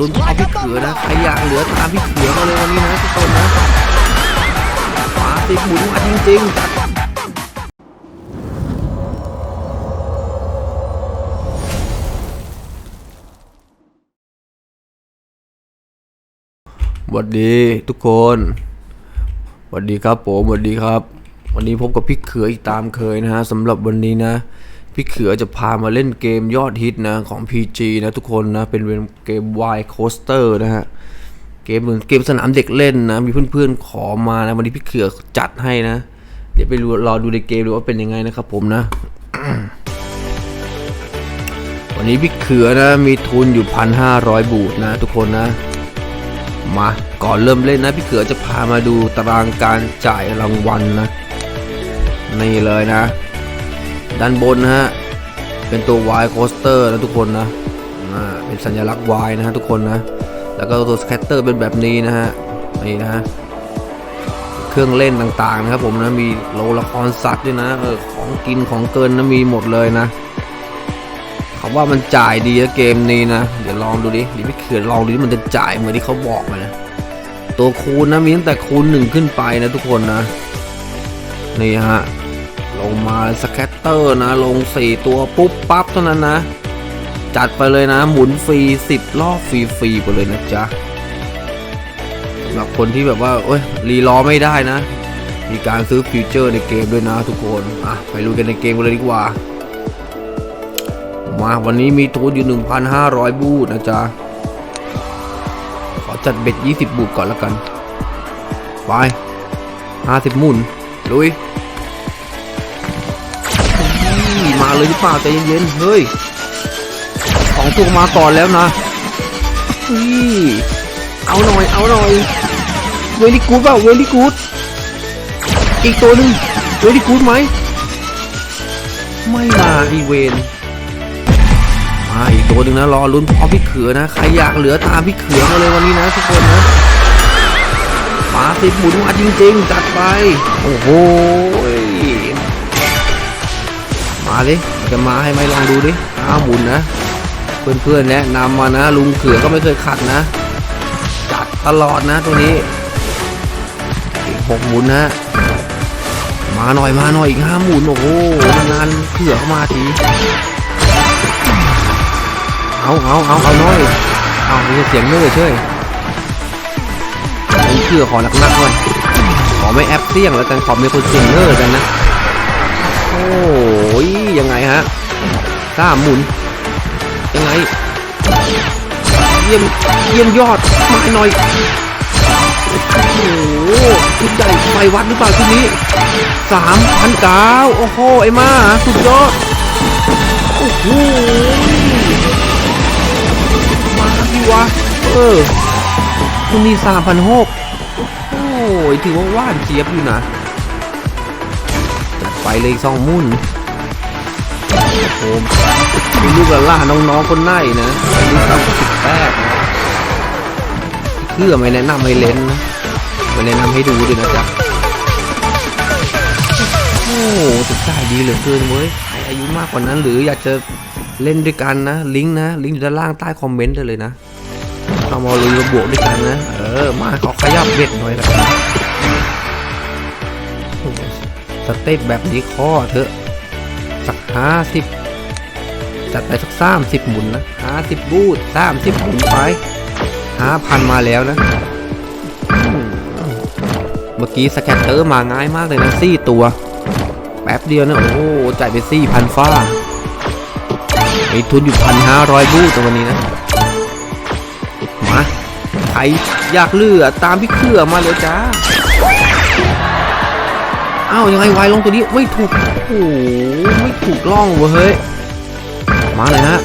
ลุ้นพร้อมพี่เขือนะใครอยากเหลือตามพี่เขือมาเลยวันนี้นะทุกคนนะฝาติดหมุนมาจริงๆสวัสดีทุกคนสวัสดีครับผมสวัสดีครับ วันนี้พบกับพี่เขืออีกตามเคยนะฮะสำหรับวันนี้นะ พี่เขือจะพามาเล่นเกมยอดฮิตนะของ PG นะทุกคนนะเป็นเกม Wild Coaster นะฮะเกมเหมือนเกมสนามเด็กเล่นนะมีเพื่อนๆขอมานะวันนี้พี่เขือจัดให้นะ เดี๋ยวไปรอรอดูในเกมดูว่าเป็นยังไงนะครับผมนะ วันนี้พี่เขือนะมีทุนอยู่พันห้าร้อยบูทนะ ทุกคนนะมาก่อนเริ่มเล่นนะพี่เขือจะพามาดูตารางการจ่ายรางวัลนะนี่เลยนะ ด้านบนนะฮะ เป็นตัว Y coaster นะทุกคนนะเป็นสัญลักษณ์ Y นะฮะทุกคนนะ แล้วก็ตัวสแคตเตอร์เป็นแบบนี้นะฮะ นี่นะฮะ เครื่องเล่นต่างๆนะครับผมนะ มีโลละครสัตว์ด้วยนะเออของกินของเกินนะมีหมดเลยนะเขาว่ามันจ่ายดีนะเกมนี้นะ เดี๋ยวลองดูดิดี๋ยวพี่เขื่อนลองดูดิมันจะจ่ายเหมือนที่เขาบอกไหมนะตัวคูณนะมีตั้งแต่คูณหนึ่งขึ้นไปนะทุกคนนะ นี่ฮะ ลงมาสแคตเตอร์นะ ลงสี่ตัวปุ๊บปั๊บเท่านั้นนะ จัดไปเลยนะ หมุนฟรีสิบรอบฟรีๆไปเลยนะจ๊ะสำหรับคนที่แบบว่าโอ้ยรีรอไม่ได้นะ มีการซื้อฟิวเจอร์ในเกมด้วยนะทุกคนอะไปดูกันในเกมกันเลยดีกว่า มาวันนี้มีทุนอยู่ 1,500 บูทนะจ๊ะ ขอจัดเบ็ด 20 บูทก่อนล้วกัน ไป 50หมุนลุย เลยหรือเปล่าใจเย็นๆเฮ้ยของตัวมาก่อนแล้วนะนี่เอาหน่อยเอาหน่อยเวลี่กูดเปล่าเวลี่กูดอีกตัวหนึ่งเวลี่กูดไหมไม่มาอีเวนมาอีกตัวหนึ่งนะรอลุ้นพร้อมพี่เขือนะใครอยากเหลือตามพี่เขือมาเลยวันนี้นะทุกคนนะมาสิบหมุนมาจริงๆจัดไป โอ้โห ดิจะมาให้ไหมลองดูดิอ้าวหมุนนะ เพื่อนๆแนะนำมานะลุงเขือก็ไม่เคยขัดนะ จัดตลอดนะตัวนี้หกหมุนนะมาหน่อยมาหน่อยอีกห้าหมุนโอ้โหนานๆเขือเข้ามาทีเอาเอาเอาเอาน้อยเอามีเสียงเนื้อเช่ยลุงเขือขอหนักๆหน่อยขอไม่แอปเสี่ยงแล้วกันขอมีคนเสียงเนื้อกันนะ โอ้ยยังไงฮะกล้าหมุน ยังไง เยี่ยมเยี่ยมยอดมาหน่อย โอ้โหชุดใหญ่ไฟวัดหรือเปล่าชุดนี้สามพันเก้าโอ้โห ไอ้มาสุดยอด โอ้โห มาพี่วะ เออคุณนี่สามพันหกโอ้ยถือว่าว่านเจี๊ยบอยู่นะ ไปเลยสองมุ่นโอ้โหลูกหลาน้องๆคนไหนนะอายุต่ำกว่าสิบแปดนะเพื่อไม่แนะนำให้เล่นนะไม่แนะนำให้ดูด้วยนะจ๊ะโอ้โหสุดใจดีเหลือเกินเว้ยใครอายุมากกว่านั้น หรืออยากจะเล่นด้วยกันนะ ลิงก์นะ ลิงก์อยู่ด้านล่างใต้คอมเมนต์ได้เลยนะเข้ามาลุยมาบวกด้วยกันนะ เออ มาขอขยับเบ็ดหน่อยละ สเต็ปแบบนี้ข้อเถอะ สักห้าสิบจัดไปสักสามสิบหมุนนะห้าสิบบูทสามสิบหมุนไปห้าพันมาแล้วนะ เมื่อกี้สแกตเตอร์มาง่ายมากเลยนะสี่ตัว แป๊บเดียวนะ โอ้โหจ่ายไปสี่พันฟ้ามีทุนอยู่พันห้าร้อยบูทตัววันนี้นะ มาใครอยากเลือตามพี่เครือมาเลยจ้า อ้าวยังไงวายลงตัวนี้ไม่ถูกโอ้ไม่ถูกล่องเว้ยมาเลยนะ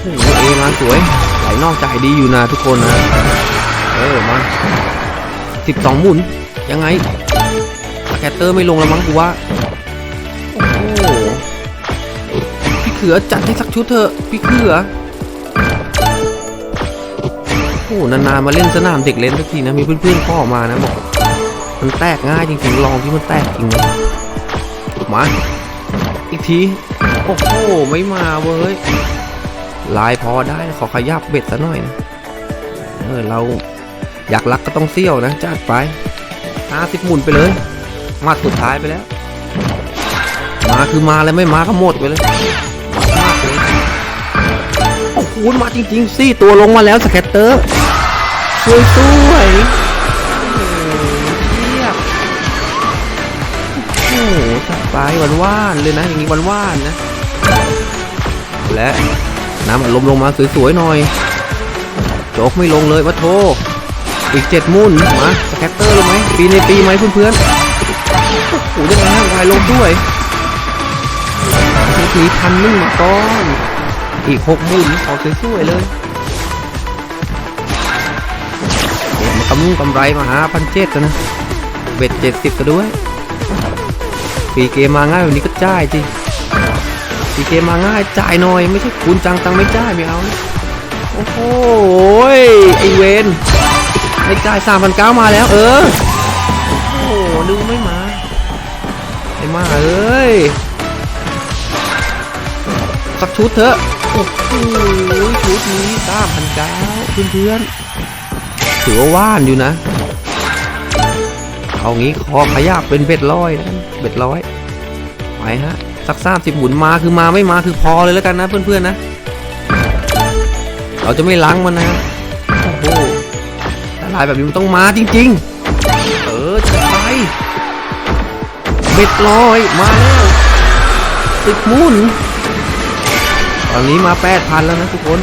โอ้เอมาสวยไหลนอกจ่ายดีอยู่นะทุกคนนะเออมาสิบสองหมุนยังไงแกตเตอร์ไม่ลงแล้วมั้งกูว่าโอ้พี่เขือจัดให้สักชุดเถอะพี่เขือโอ้นานๆมาเล่นสนามเด็กเล่นสักทีนะมีเพื่อนๆพ่อมานะบอก มันแตกง่ายจริงๆลองที่มันแตกจริงนะมาอีกที โอ้โห ไม่มาเว้ย ลายพอได้ขอขยับเบ็ดซะหน่อยนะ เออ เราอยากรักก็ต้องเซี่ยวนะจัดไปห้าสิบหมุนไปเลย มาสุดท้ายไปแล้ว มาคือมาแล้วไม่มาก็หมดไปเลยมาโอ้โหมาจริงๆสี่ตัวลงมาแล้วสแคตเตอร์สวยสวยๆ โอ้โหจัดไปหวานว่านๆเลยนะ อย่างนี้วานว่านๆนะ และน้ำอัดลมลงมาสวยๆหน่อย โจกไม่ลงเลยวะโท อีกเจ็ดมุ่นมาสแคตเตอร์ลงไหมปีในปีไหมเพื่อนๆโอ้โหยังไงฮะวายลงด้วยทีพันหนึ่งมาก้อน อีกหกมื่นขอสวยๆเลยมากำลุงกำไรมาหาพันเจ็ดกันนะเบ็ดเจ็ดสิบก็ด้วย ปีเกมมาง่ายแบบนี้ก็จ่ายจริปีเกมมาง่ายจ่ายหน่อยไม่ใช่คุณจังตังไม่จ่ายไม่เอาโอ้โหไอเวนไม่จ่ายสามพันเก้ามาแล้ว เออโอ้โหดูไม่มาไอมาเอ้ยสักชุดเถอะโอ้โหชุดนี้สามพันเก้าเพื่อนๆถือว่าว่านอยู่นะ เอางี้ขอขยับเป็นเบ็ดร้อยนะเบ็ดร้อยไปฮะสักสามสิบหมุนมาคือมาไม่มาคือพอเลยแล้วกันนะเพื่อนๆนะ เราจะไม่ล้างมันนะโอ้โหแต่ลายแบบนี้มันต้องมาจริง ๆ เออจัดไปเบ็ดลอยมาแล้วติดหมุนตอนนี้มาแปดพันแล้วนะทุกคน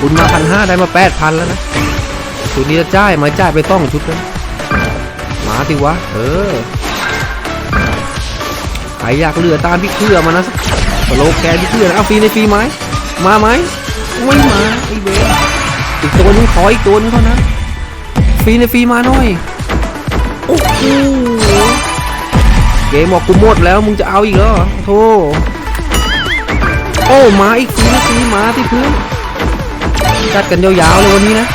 คุณมาพันห้าได้มาแปดพันแล้วนะชุดนี้จะจ่ายมาจ่ายไปต้องชุดเลย มาสิวะ เออใครอยากเลือตามพี่เครือมานะสโลแกนพี่เครือนะเอาฟรีในฟรีไหมมาไหมไม่มาไอเวนอีกตัวนึงขออีกตัวนึงเท่านั้นฟรีในฟรีมาหน่อยโอ้โหเกมบอกกูหมดแล้วมึงจะเอาอีกเหรอโธ่โอ้มาอีกฟรีในฟรีมาที่พื้นจัดกันยาวๆเลยวันนี้นะ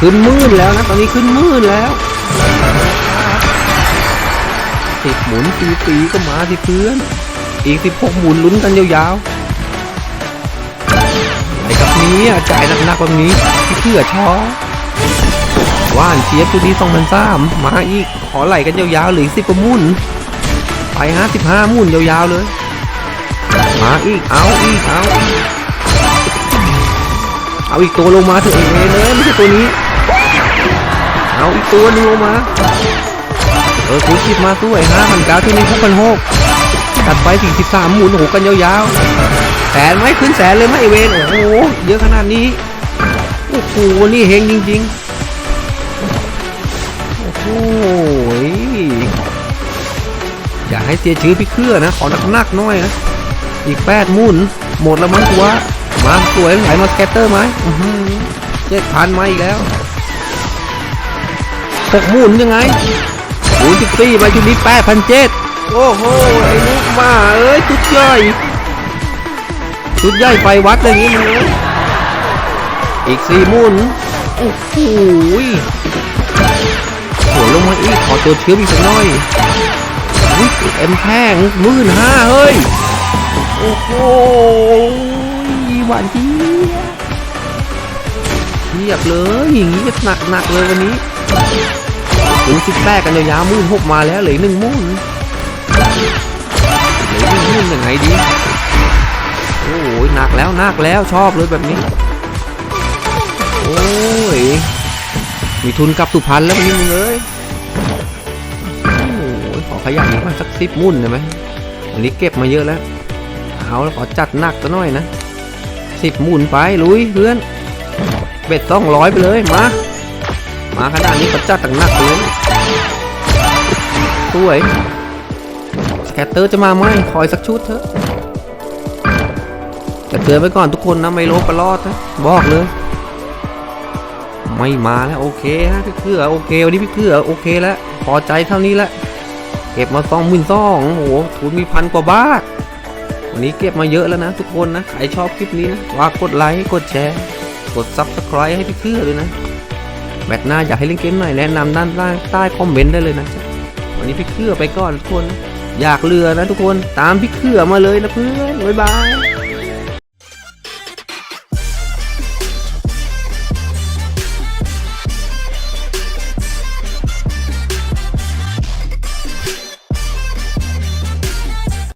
ขึ้นมื่นแล้วนะตอนนี้ขึ้นมื่นแล้ว สิบหมุนตีตีก็มาที่เพื่อน อีกสิบหกหมุนลุ้นกันยาวๆไอ้กับนี้อะจ่ายหนักๆแบบนี้ที่เพื่อชอว่านเชียบตัวนี้สองพันสามมาอีกขอไหลกันยาวๆเหลือสิบกว่ามุนไปห้าสิบห้ามุนยาวๆเลย มาอีกเอาอีกเอาเอาอีกตัวลงมาเถอะเองเลยไม่ใช่ตัวนี้ เอาอีกตัวนึงลงมา ออคุณคิดมาด้วยห้าพันเก้าที่นี่หกพันหกตัดไปสี่สิบสามหมุนโอ้โหกันยาวๆแสนไหมขึ้นแสนเลยไหมไอเวนโอ้โหเยอะขนาดนี้โอ้โหนี่เฮงจริงๆโอ้โหอย่าให้เสียชื่อพี่เครือนะขอนักๆหน่อยนะอีกแปดหมุนหมดแล้วมั้งตัวมาสวยไหลมาสแกตเตอร์ไหมเจ็ดพันมาอีกแล้วหกหมุนยังไง โอ้ยจุดสี่ไปจุดนี้แปดพันเจ็ดโอ้โห ไอ้ลูกมา เอ้ยจุดใหญ่จุดใหญ่ไปวัดอย่างนี้มันเลยอีกสี่มุนโอ้โหหัวลงมาอีก ขอตัวเชื้ออีกสักหน่อยเอ็มแพงหมื่นห้าเฮ้ย โอ้โหหวานเจี๊ยบเทียบเลยอย่างนี้จะหนักหนักเลยวันนี้ ถึงสิแปดกันยาวๆหมื่นหกมาแล้วเหลือหนึ่งมุ่นเหลือหนึ่งมุ่นยังไงดีโอ้ยหนักแล้วหนักแล้วชอบเลยแบบนี้ โอ้ยมีทุนกลับสุพรรณแล้ววันนี้มึงเอ้ยโอ้ยขอขยันอีกมาสักสิบมุ่นได้ไหมวันนี้เก็บมาเยอะแล้วเอาแล้วขอจัดหนักซะหน่อยนะสิบมุ่นไปลุยเพื่อนเบ็ดต้องร้อยไปเลยมา มาขนาดนี้ก็จัดตั้งหนักเลยสวยสแกตเตอร์จะมาไหมคอยสักชุดเถอะแต่เตือนไว้ก่อนทุกคนนะไม่โลปลอดนะบอกเลย ไม่มาแล้วโอเคฮะพี่เพื่อโอเควันนี้พี่เพื่อโอเคแล้วพอใจเท่านี้แล้วเก็บมาสองหมื่นสองโอ้โหทุนมีพันกว่าบาทวันนี้เก็บมาเยอะแล้วนะ ทุกคนนะใครชอบคลิปนี้นะว่ากดไลค์กดแชร์กด subscribe ให้พี่เพื่อเลยนะ แบตหน้าอยากให้เล่นเกมไหนแนะนำด้านล่างใต้คอมเมนต์ได้เลยนะจ๊ะวันนี้พี่เครือไปก่อนทุกคน อยากเรือนะทุกคนตามพี่เครือมาเลยนะเพื่อนบ๊ายบาย